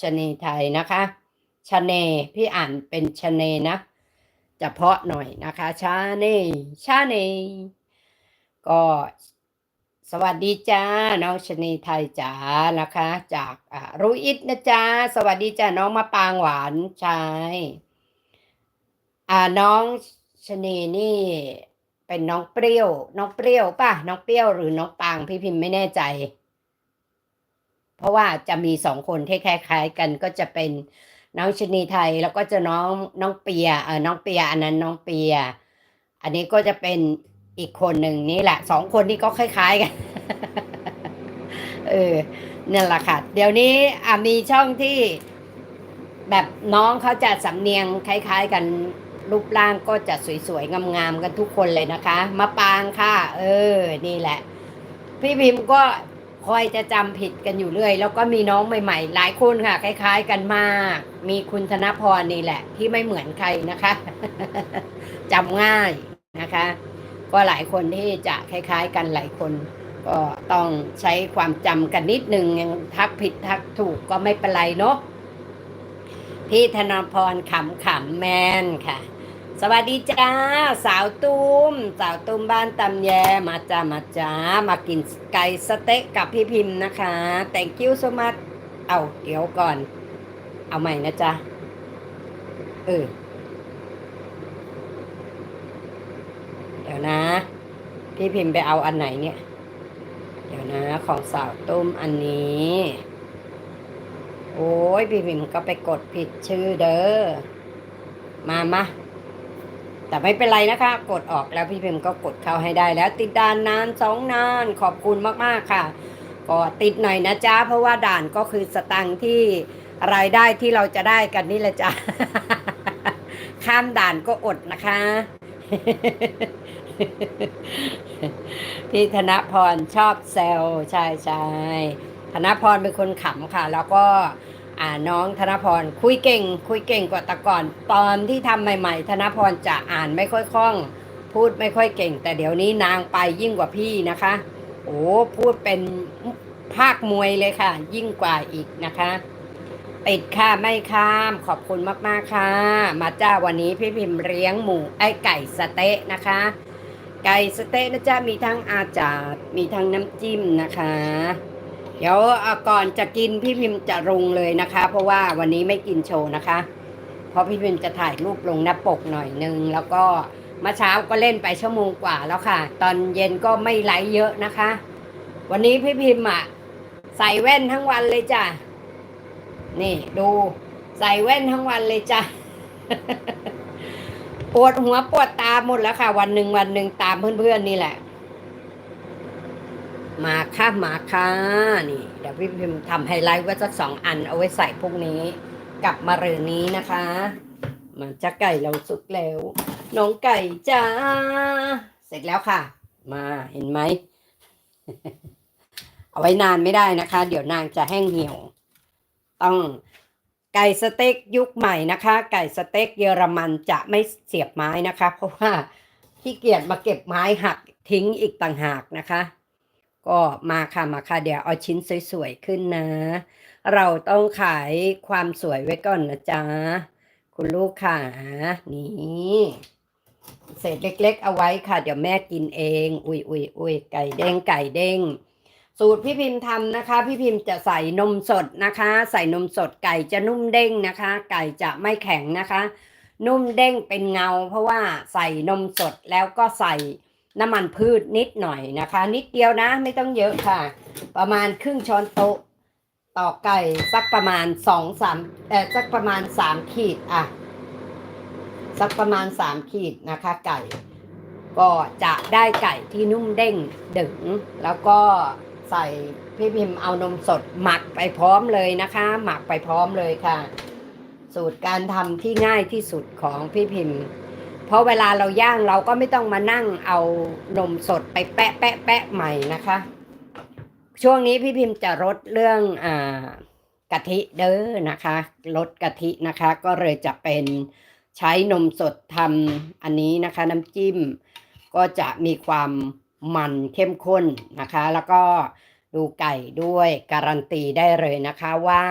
ชะนีไทยนะคะชะเนพี่อ่านเป็นชะเนนะจะเพาะหน่อยนะคะชาเนชาเนก็สวัสดีจ้าน้องชะนีไทยจ๋านะคะ จากรูอิทนะจ๊ะสวัสดีจ้าน้องมะปางหวานชายอ่าน้องชะนีนี่เป็นน้องเปรี้ยว น้องเปรี้ยวป่ะน้องเปรี้ยวหรือน้องปางพี่พิมพ์ไม่แน่ใจ เพราะว่าจะมีสองคนที่คล้ายๆกันก็จะเป็นน้องชนีไทยแล้วก็จะน้องน้องเปียเออน้องเปียอันนั้นน้องเปีย อันนี้ก็จะเป็นอีกคนหนึ่งนี่แหละสองคนนี้ก็คล้ายๆกันเออนั่นแหละค่ะ เดี๋ยวนี้อะมีช่องที่แบบน้องเขาจะสำเนียงคล้าย ๆ กันรูปร่างก็จะสวยๆงามๆกันทุกคนเลยนะคะ มาปางค่ะ เออ นี่แหละ พี่พิมพ์ก็ คอยจะจำผิดกันอยู่เรื่อย แล้วก็มีน้องใหม่ ๆ หลายคนค่ะ คล้าย ๆ กันมาก มีคุณธนพรนี่แหละ ที่ไม่เหมือนใครนะคะจำง่ายนะคะ ก็หลายคนที่จะคล้าย ๆ กันหลายคนก็ต้องใช้ความจำกันนิดนึงยังทักผิดทักถูกก็ไม่เป็นไรเนาะพี่ธนพรขำขำแมนค่ะ สวัสดีจ้า สาวตุ้มสาวตุ้มบ้านตำแยมาจ้ามาจ้ามากินไก่สเต๊กกับพี่พิมพ์นะคะ thank you so much เอาเดี๋ยวก่อน เอาใหม่นะจ๊ะเออเดี๋ยวนะ พี่พิมพ์ไปเอาอันไหนเนี่ย เดี๋ยวนะของสาวตุ้มอันนี้ โอ้ยพี่พิมพ์ก็ไปกดผิดชื่อเด้อมามา แต่ไม่เป็นไรนะคะ กดออกแล้วพี่พิมพ์ก็กดเข้าให้ได้แล้ว ติดด่านนานสองนานขอบคุณมากๆค่ะ ก็ติดหน่อยนะจ๊ะเพราะว่าด่านก็คือสตังที่รายได้ที่เราจะได้กันนี่แหละจ้ะข้ามด่านก็อดนะคะ พี่ธนพรชอบแซวใช่ใช่ธนพรเป็นคนขำค่ะ แล้วก็ อ่าน้องธนพรคุยเก่ง คุยเก่งกว่าแต่ก่อน ตอนที่ทำใหม่ๆ ธนพรจะอ่านไม่ค่อยคล่อง พูดไม่ค่อยเก่ง แต่เดี๋ยวนี้นางไปยิ่งกว่าพี่นะคะ โอ้พูดเป็นภาคมวยเลยค่ะ ยิ่งกว่าอีกนะคะติดค่ะไม่ข้ามขอบคุณมากๆค่ะ มาจ้าวันนี้พี่พิมพ์เลี้ยงหมูไอ้ไก่สเต๊ะนะคะ ไก่สเต๊ะนะจ๊ะมีทั้งอาจาดมีทั้งน้ำจิ้มนะคะ เดี๋ยวก่อนจะกินพี่พิมพ์จะรุงเลยนะคะ เพราะว่าวันนี้ไม่กินโชว์นะคะ เพราะพี่พิมพ์จะถ่ายรูปลงหน้าปกหน่อยนึงแล้วก็เมื่อเช้าก็เล่นไปชั่วโมงกว่าแล้วค่ะ ตอนเย็นก็ไม่ไหลเยอะนะคะ วันนี้พี่พิมพ์อะใส่แว่นทั้งวันเลยจ้ะนี่ดูใส่แว่นทั้งวันเลยจ้ะปวดหัวปวดตาหมดแล้วค่ะ วันหนึ่งวันหนึ่งตามเพื่อนๆนี่แหละ มาค่ะมาค่ะนี่เดี๋ยวพี่พิมพ์ทำไฮไลท์ไว้สักสองอันเอาไว้ใส่พวกนี้กับมะรืนนี้นะคะมาจะไก่เราสุกแล้ว น้องไก่จ้าเสร็จแล้วค่ะ มาเห็นไหม เอาไว้นานไม่ได้นะคะ เดี๋ยวนางจะแห้งเหี่ยว ต้องไก่สเต็กยุคใหม่นะคะ ไก่สเต็กเยอรมันจะไม่เสียบไม้นะคะ เพราะว่าขี้เกียจมาเก็บไม้หักทิ้งอีกต่างหากนะคะ ก็มาค่ะมาค่ะเดี๋ยวเอาชิ้นสวยๆขึ้นนะ เราต้องขายความสวยไว้ก่อนนะจ๊ะ คุณลูกค่ะ นี่เศษเล็ก ๆ เอาไว้ค่ะ เดี๋ยวแม่กินเอง อุ้ยอุ้ยอุ้ยไก่เด้งไก่เด้งสูตรพี่พิมพ์ทำนะคะ พี่พิมพ์จะใส่นมสดนะคะ ใส่นมสดไก่จะนุ่มเด้งนะคะ ไก่จะไม่แข็งนะคะ นุ่มเด้งเป็นเงา เพราะว่าใส่นมสดแล้วก็ใส่ น้ำมันพืชนิดหน่อยนะคะ นิดเดียวนะไม่ต้องเยอะค่ะ ประมาณครึ่งช้อนโต๊ะต่อไก่สักประมาณสองสามเออสักประมาณสามขีดอะสักประมาณสามขีดนะคะ ไก่ ก็จะได้ไก่ที่นุ่มเด้งดึงแล้วก็ใส่พี่พิมพ์เอานมสดหมักไปพร้อมเลยนะคะ หมักไปพร้อมเลยค่ะ สูตรการทำที่ง่ายที่สุดของพี่พิมพ์ ราะเวลาเราย่างเราก็ไม่ต้องมานั่งเอานมสดไปแปะแปะแปะใหม่นะคะ ช่วงนี้พี่พิมพ์จะลดเรื่องอ่ากะทิเด้อนะคะลดกะทินะคะ ก็เลยจะเป็นใช้นมสดทำอันนี้นะคะ น้ำจิ้มก็จะมีความมันเข้มข้นนะคะ แล้วก็ดูไก่ด้วยการันตีได้เลยนะคะว่า